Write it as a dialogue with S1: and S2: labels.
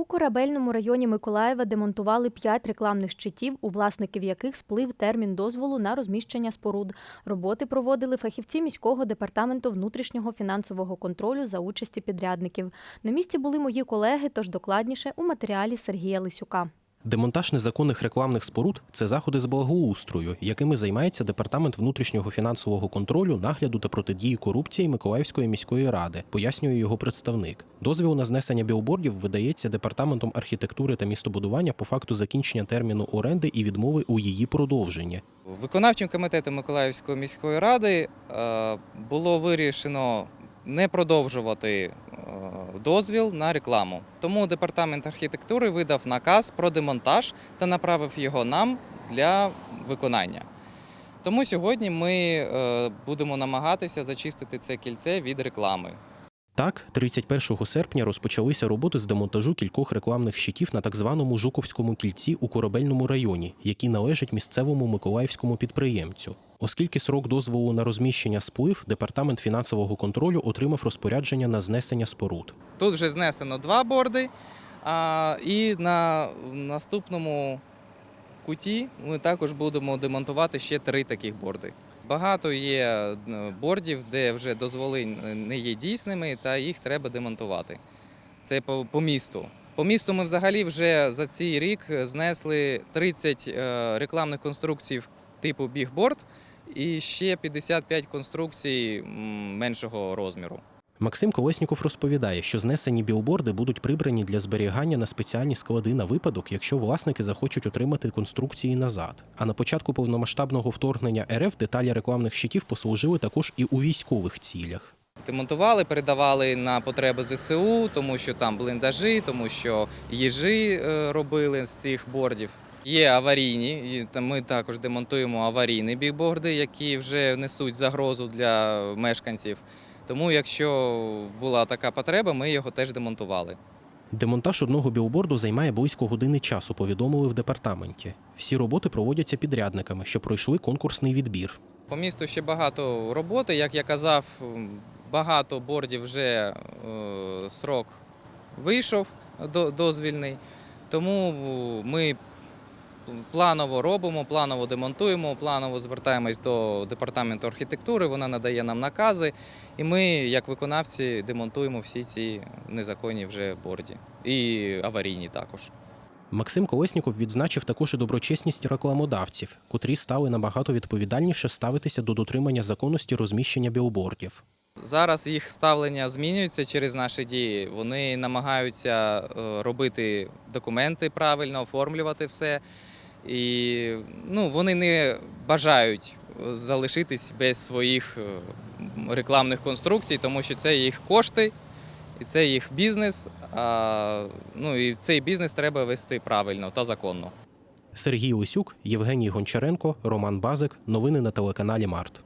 S1: У корабельному районі Миколаєва демонтували п'ять рекламних щитів, у власників яких сплив термін дозволу на розміщення споруд. Роботи проводили фахівці міського департаменту внутрішнього фінансового контролю за участі підрядників. На місці були мої колеги, тож докладніше у матеріалі Сергія Лисюка.
S2: Демонтаж незаконних рекламних споруд це заходи з благоустрою, якими займається департамент внутрішнього фінансового контролю, нагляду та протидії корупції Миколаївської міської ради, пояснює його представник. Дозвіл на знесення білбордів видається департаментом архітектури та містобудування по факту закінчення терміну оренди і відмови у її продовженні.
S3: Виконавчим комітетом Миколаївської міської ради е, було вирішено не продовжувати дозвіл на рекламу. Тому департамент архітектури видав наказ про демонтаж та направив його нам для виконання. Тому сьогодні ми е, будемо намагатися зачистити це кільце від реклами.
S2: Так, 31 серпня розпочалися роботи з демонтажу кількох рекламних щитів на так званому Жуковському кільці у корабельному районі, які належать місцевому миколаївському підприємцю. Оскільки срок дозволу на розміщення сплив, департамент фінансового контролю отримав розпорядження на знесення споруд.
S3: Тут вже знесено два борди, а, і на наступному куті ми також будемо демонтувати ще три таких борди. Багато є е, бордів, де вже дозволи не є дійсними, та їх треба демонтувати. Це по, по місту. По місту ми взагалі вже за цей рік знесли 30 е, рекламних конструкцій типу бігборд і ще 55 конструкцій меншого розміру.
S2: Максим Колесніков розповідає, що знесені білборди будуть прибрані для зберігання на спеціальні склади на випадок, якщо власники захочуть отримати конструкції назад. А на початку повномасштабного вторгнення РФ деталі рекламних щитів послужили також і у військових цілях.
S3: Демонтували, передавали на потреби ЗСУ, тому що там бліндажі, тому що їжі е, робили з цих бордів. Є аварійні, і ми також демонтуємо аварійні бігборди, які вже несуть загрозу для мешканців. Тому, якщо була така потреба, ми його теж демонтували.
S2: Демонтаж одного білборду займає близько години часу, повідомили в департаменті. Всі роботи проводяться підрядниками, що пройшли конкурсний відбір.
S3: По місту ще багато роботи. Як я казав, багато бордів вже е, срок вийшов дозвільний. Тому ми планово робимо, планово демонтуємо, планово звертаємось до департаменту архітектури. Вона надає нам накази, і ми, як виконавці, демонтуємо всі ці незаконні вже борді і аварійні також.
S2: Максим Колесніков відзначив також і доброчесність рекламодавців, котрі стали набагато відповідальніше ставитися до дотримання законності розміщення білбордів.
S3: Зараз їх ставлення змінюється через наші дії. Вони намагаються е, робити документи правильно, оформлювати все. І ну, вони не бажають залишитись без своїх е, рекламних конструкцій, тому що це їх кошти і це їх бізнес. А, ну, і цей бізнес треба вести правильно та законно.
S2: Сергій Лисюк, Євгеній Гончаренко, Роман Базик. Новини на телеканалі Март.